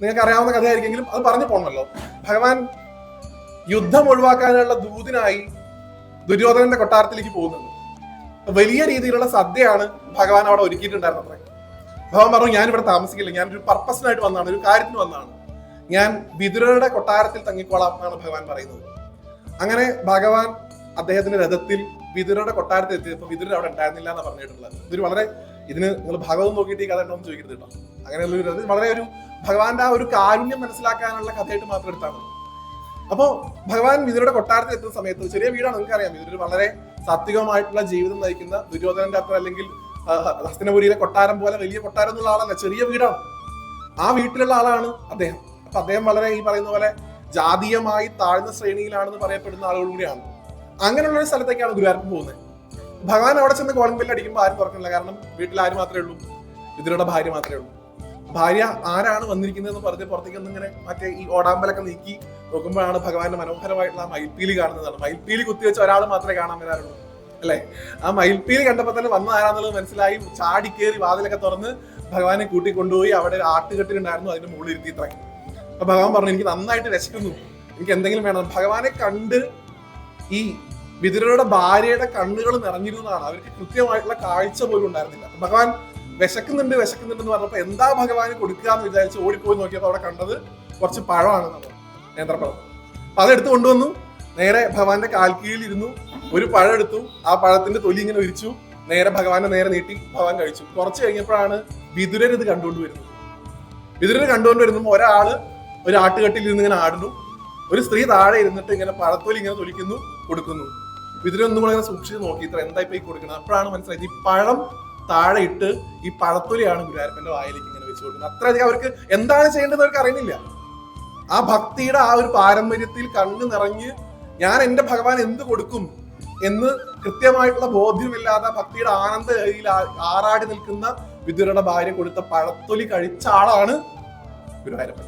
നിങ്ങൾക്ക് അറിയാവുന്ന കഥയായിരിക്കെങ്കിലും അത് പറഞ്ഞു പോകണമല്ലോ ഭഗവാൻ യുദ്ധം ഒഴിവാക്കാനുള്ള ദൂതിനായി ദുര്യോധനന്റെ കൊട്ടാരത്തിലേക്ക് പോകുന്നത്. വലിയ രീതിയിലുള്ള സദ്യയാണ് ഭഗവാൻ അവിടെ ഒരുക്കിയിട്ടുണ്ടായിരുന്നത്. അത്രേ ഭഗവാൻ പറഞ്ഞു ഞാൻ ഇവിടെ താമസിക്കില്ല. ഒരു പർപ്പസിനായിട്ട് വന്നതാണ്. ഒരു കാര്യത്തിന് വന്നതാണ്. ഞാൻ വിതുരരുടെ കൊട്ടാരത്തിൽ തങ്ങിക്കോളാം എന്നാണ് ഭഗവാൻ പറയുന്നത്. അങ്ങനെ ഭഗവാൻ അദ്ദേഹത്തിന്റെ രഥത്തിൽ വിതുരയുടെ കൊട്ടാരത്തിൽ എത്തിയപ്പോൾ വിതുരർ അവിടെ ഉണ്ടായിരുന്നില്ല എന്ന് പറഞ്ഞിട്ടുള്ളത്. ഇതൊരു വളരെ ഇതിന് നിങ്ങൾ ഭാഗവതം നോക്കിയിട്ട് ഈ കഥ ഉണ്ടോ എന്ന് ചോദിക്കരുത് കേട്ടോ. അങ്ങനെയുള്ള ഒരു വളരെ ഒരു ഭഗവാന്റെ ആ ഒരു കാരുണ്യം മനസ്സിലാക്കാനുള്ള കഥയായിട്ട് മാത്രം എടുത്താണ് അപ്പോ ഭഗവാൻ വിതുരയുടെ കൊട്ടാരത്തിൽ എത്തുന്ന സമയത്ത് ചെറിയ വീടാണ് നിങ്ങൾക്ക് അറിയാം വിതുരർ വളരെ സാത്വികമായിട്ടുള്ള ജീവിതം നയിക്കുന്ന ദുര്യോധനന്റെ അത്ര അല്ലെങ്കിൽ ഹസ്തനപുരിയിലെ കൊട്ടാരം പോലെ വലിയ കൊട്ടാരം എന്നുള്ള ആളല്ല ചെറിയ വീടാണ്. ആ വീട്ടിലുള്ള ആളാണ് അദ്ദേഹം. അപ്പൊ അദ്ദേഹം വളരെ ഈ പറയുന്ന പോലെ ജാതീയമായി താഴ്ന്ന ശ്രേണിയിലാണെന്ന് പറയപ്പെടുന്ന ആളുകൾ കൂടിയാണ്. അങ്ങനെയുള്ള ഒരു സ്ഥലത്തേക്കാണ് ഗുരുവായൂരപ്പൻ പോകുന്നത്. ഭഗവാൻ അവിടെ ചെന്ന് കോളിംഗ് ബെല്ല് അടിക്കുമ്പോൾ ആരും തുറക്കണില്ല. കാരണം വീട്ടിൽ ആര് മാത്രമേ ഉള്ളൂ? ഇതിലൂടെ ഭാര്യ മാത്രമേ ഉള്ളൂ. ഭാര്യ ആരാണ് വന്നിരിക്കുന്നതെന്ന് പറഞ്ഞ് പുറത്തേക്ക് ഒന്ന് ഇങ്ങനെ മറ്റേ ഈ ഓടാമ്പലൊക്കെ നീക്കി നോക്കുമ്പോഴാണ് ഭഗവാന്റെ മനോഹരമായിട്ടുള്ള ആ മയിൽപ്പീലി കാണുന്നതാണ്. മയിൽപ്പീലി കുത്തിവെച്ച് ഒരാൾ മാത്രമേ കാണാൻ വരാറുള്ളൂ. അല്ലേ? ആ മയിൽപ്പീലി കണ്ടപ്പോൾ തന്നെ വന്ന ആരാന്നുള്ളത് മനസ്സിലായി. ചാടി കയറി വാതിലൊക്കെ തുറന്ന് ഭഗവാനെ കൂട്ടി കൊണ്ടുപോയി അവിടെ ആട്ടുകെട്ടിലുണ്ടായിരുന്നു അതിന്റെ മുകളിൽ ഇരുത്തി ഇത്ര. അപ്പൊ ഭഗവാൻ പറഞ്ഞു എനിക്ക് നന്നായിട്ട് രസിക്കുന്നു എനിക്ക് എന്തെങ്കിലും വേണം. ഭഗവാനെ കണ്ട് ഈ വിതുരരുടെ ഭാര്യയുടെ കണ്ണുകൾ നിറഞ്ഞിരുന്നതാണ്. അവർക്ക് കൃത്യമായിട്ടുള്ള കാഴ്ച പോലും ഉണ്ടായിരുന്നില്ല. ഭഗവാൻ വിശക്കുന്നുണ്ട് വിശക്കുന്നുണ്ട് എന്ന് പറഞ്ഞപ്പോൾ എന്താ ഭഗവാന് കൊടുക്കുക എന്ന് വിചാരിച്ച് ഓടിപ്പോയി നോക്കിയപ്പോൾ അവിടെ കണ്ടത് കുറച്ച് പഴമാണ് നമ്മൾ നേന്ത്രപ്പഴം. അപ്പൊ അതെടുത്ത് കൊണ്ടുവന്നു. നേരെ ഭഗവാന്റെ കാൽക്കീഴിൽ ഇരുന്നു. ഒരു പഴം എടുത്തു. ആ പഴത്തിന്റെ തൊലി ഇങ്ങനെ ഒരിച്ചു നേരെ ഭഗവാന്റെ നേരെ നീട്ടി ഭഗവാൻ കഴിച്ചു. കുറച്ച് കഴിഞ്ഞപ്പോഴാണ് വിതുരർ ഇത് കണ്ടുകൊണ്ട് വരുന്നത്. വിതുരർ കണ്ടുകൊണ്ട് വരുമ്പോൾ ഒരാൾ ഒരു ആട്ടുകെട്ടിൽ ഇരുന്ന് ഇങ്ങനെ ആടുന്നു. ഒരു സ്ത്രീ താഴെ ഇരുന്നിട്ട് ഇങ്ങനെ പഴത്തൊലി ഇങ്ങനെ തൊലിക്കുന്നു കൊടുക്കുന്നു. വിതുരൊന്നും കൂടെ സൂക്ഷിച്ച് നോക്കി ഇത്ര എന്തായി പോയി കൊടുക്കുന്നത് അപ്പോഴാണ് മനസ്സിലായത് ഈ പഴം താഴെ ഇട്ട് ഈ പഴത്തൊലിയാണ് ഗുരുവായൂരപ്പന്റെ വായിലേക്ക് ഇങ്ങനെ വെച്ച് കൊടുക്കുന്നത്. അത്രയധികം അവർക്ക് എന്താണ് ചെയ്യേണ്ടത് അവർക്ക് അറിയുന്നില്ല. ആ ഭക്തിയുടെ ആ ഒരു പാരമ്പര്യത്തിൽ കണ്ണു നിറഞ്ഞ് ഞാൻ എന്റെ ഭഗവാൻ എന്ത് കൊടുക്കും എന്ന് കൃത്യമായിട്ടുള്ള ബോധ്യമില്ലാതെ ഭക്തിയുടെ ആനന്ദ ആറാടി നിൽക്കുന്ന വിദുരയുടെ ഭാര്യ കൊടുത്ത പഴത്തൊലി കഴിച്ച ആളാണ് ഗുരുവായൂരപ്പൻ.